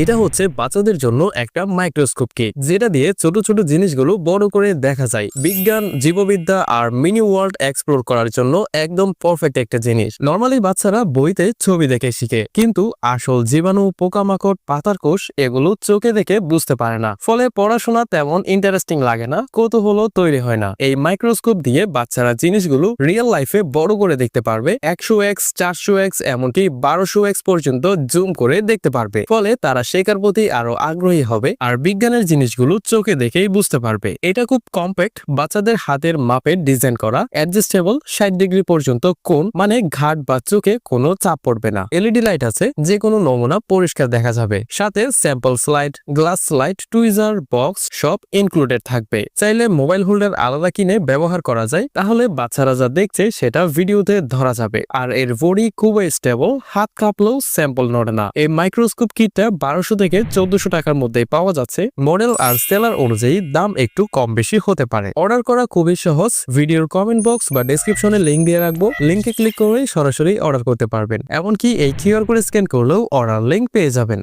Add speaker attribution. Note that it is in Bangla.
Speaker 1: এটা হচ্ছে বাচ্চাদের জন্য একটা মাইক্রোস্কোপ কিট যেটা দিয়ে ছোট ছোট জিনিসগুলো বড় করে দেখা যায়। বিজ্ঞান, জীববিদ্যা আর মিনি ওয়ার্ল্ড এক্সপ্লোর করার জন্য একদম পারফেক্ট একটা জিনিস। নর্মালি বাচ্চারা বইতে ছবি দেখে শিখে, কিন্তু আসল জীবাণু, পোকামাকড় পাতার কোষ এগুলো চোখে দেখে বুঝতে পারে না। ফলে পড়াশোনা তেমন ইন্টারেস্টিং লাগে না কৌতূহল তৈরি হয় না। এই মাইক্রোস্কোপ দিয়ে বাচ্চারা জিনিসগুলো রিয়েল লাইফে বড় করে দেখতে পারবে, একশো এক্স চারশো এক্স এমনকি বারোশো এক্স পর্যন্ত জুম করে দেখতে পারবে। ফলে তারা শেখার প্রতি আরও আগ্রহী হবে আর বিজ্ঞানের জিনিসগুলো চোখে দেখেই বুঝতে পারবে। এটা খুব কম্প্যাক্ট বাচ্চাদের হাতের মাপের ডিজাইন করা অ্যাডজাস্টেবল ষাট ডিগ্রি পর্যন্ত কোন মানে ঘাট বা চোখে কোনো চাপ পড়বে না। এলইডি লাইট আছে যে কোনো নমুনা পরিষ্কার দেখা যাবে। সাথে sample slide glass slide tweezer box সব ইনক্লুডেড থাকবে। চাইলে মোবাইল হোল্ডার আলাদা কিনে ব্যবহার করা যায়, তাহলে বাচ্চারা যা দেখছে সেটা ভিডিওতে ধরা যাবে। আর এর বডি খুবই স্টেবল হাত কাঁপলেও স্যাম্পল নড়ে না। এই মাইক্রোস্কোপ কিটটা বারোশো থেকে চোদ্দশো টাকার মধ্যে পাওয়া যাচ্ছে। মডেল আর সেলার অনুযায়ী দাম একটু কম বেশি হতে পারে। অর্ডার করা খুবই সহজ। ভিডিওর কমেন্ট বক্স বা ডেসক্রিপশনে লিঙ্ক দিয়ে রাখব। লিঙ্কে ক্লিক করে সরাসরি অর্ডার করতে পারবেন। এমনকি এই কিউআর কোড স্ক্যান করলেও অর্ডার লিঙ্ক পেয়ে যাবেন।